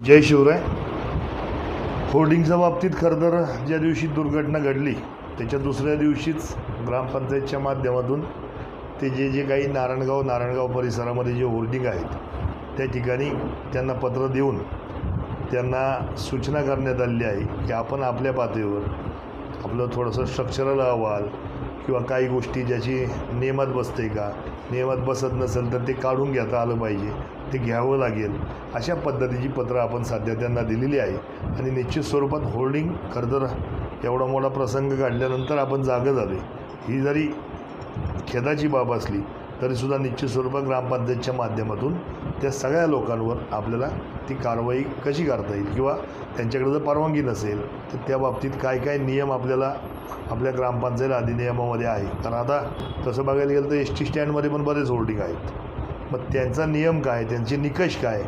जय शिवराय. होर्डिंगच्या बाबतीत खरं तर ज्या दिवशी दुर्घटना घडली त्याच्या दुसऱ्या दिवशीच ग्रामपंचायतच्या माध्यमातून ते जे जे काही नारायणगाव नारायणगाव परिसरामध्ये जे होर्डिंग आहेत त्या ठिकाणी त्यांना पत्र देऊन त्यांना सूचना करण्यात आलेली आहे की आपण आपल्या पातळीवर आपलं थोडंसं स्ट्रक्चरल अहवाल किंवा काही गोष्टी ज्याची नियमात बसते का नियमात बसत नसेल तर ते काढून घेता आलं पाहिजे ते घ्यावं लागेल. अशा पद्धतीची पत्रं आपण सध्या त्यांना दिलेली आहे. आणि निश्चित स्वरूपात होल्डिंग खरं तर एवढा मोठा प्रसंग काढल्यानंतर आपण जागं झालो ही जरी खेदाची बाब असली तरीसुद्धा निश्चित स्वरूपात ग्रामपंचायतच्या माध्यमातून त्या सगळ्या लोकांवर आपल्याला ती कारवाई कशी करता येईल किंवा त्यांच्याकडे जर परवानगी नसेल तर त्या बाबतीत काय काय नियम आपल्याला आपल्या ग्रामपंचायत अधिनियमामध्ये आहे? कारण आता तसं बघायला गेलं तर एस टी स्टँडमध्ये पण बरेच होल्डिंग आहेत. मग त्यांचा नियम काय? त्यांचे निकष काय?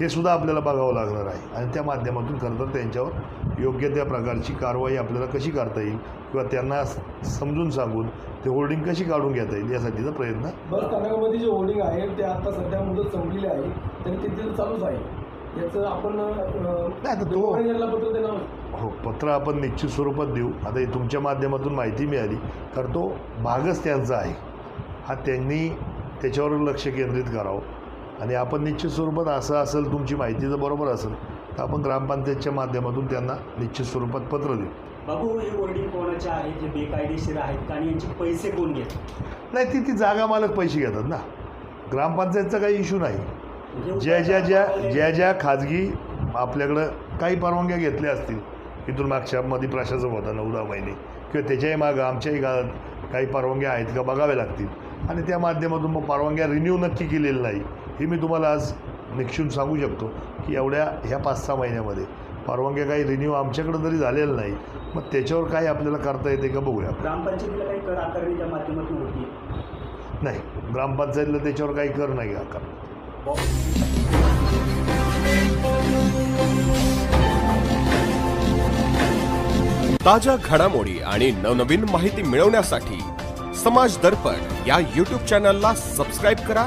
हे सुद्धा आपल्याला बघावं लागणार आहे. आणि त्या माध्यमातून खरं तर त्यांच्यावर योग्य त्या प्रकारची कारवाई आपल्याला कशी करता येईल किंवा त्यांना समजून सांगून ते होल्डिंग कशी काढून घेता येईल यासाठीचा प्रयत्न बस स्थानकामध्ये जे होर्डिंग आहे ते आता सध्या मुदत संपलेली आहे. तरी ते चालूच आहे. याचं आपण नाही, आता तो- मॅनेजरला पत्र देणार हो पत्र आपण निश्चित स्वरूपात देऊ. आता हे तुमच्या माध्यमातून माहिती मिळाली. कारण तो भागच त्यांचा आहे. हा त्यांनी त्याच्यावर लक्ष केंद्रित करावं. आणि आपण निश्चित स्वरूपात असं असेल तुमची माहिती जर बरोबर असेल तर आपण ग्रामपंचायतच्या माध्यमातून त्यांना निश्चित स्वरूपात पत्र देऊ बाबू हे होर्डिंग कोणाचे आहेत जे बेकायदेशीर आहेत आणि यांचे पैसे कोण घेतात? नाही ती ती जागा मालक पैसे घेतात ना. ग्रामपंचायतचा काही इश्यू नाही. म्हणजे ज्या ज्या ज्या ज्या ज्या खाजगी आपल्याकडं काही परवानग्या घेतल्या असतील इथून मागच्या मध्ये प्रशासक होता नऊ दहा महिने किंवा त्याच्याही मागं आमच्याही काळात काही परवानग्या आहेत का बघाव्या लागतील. आणि त्या माध्यमातून मग परवानग्या रिन्यू नक्की केलेली नाही हे मी तुम्हाला आज निक्षून सांगू शकतो की एवढ्या ह्या पाच सहा महिन्यामध्ये परवानग्या काही रिन्यू आमच्याकडं तरी झालेलं नाही. मग त्याच्यावर काय आपल्याला करता येते का बघूया. ग्रामपंचायतीला काही कर आकारणी त्या माध्यमातून होती. नाही ग्रामपंचायतीला त्याच्यावर काही कर नाही आकार. ताज्या घडामोडी आणि नवनवीन माहिती मिळवण्यासाठी समाज दर्पण या यूट्यूब चॅनलला सबस्क्राईब करा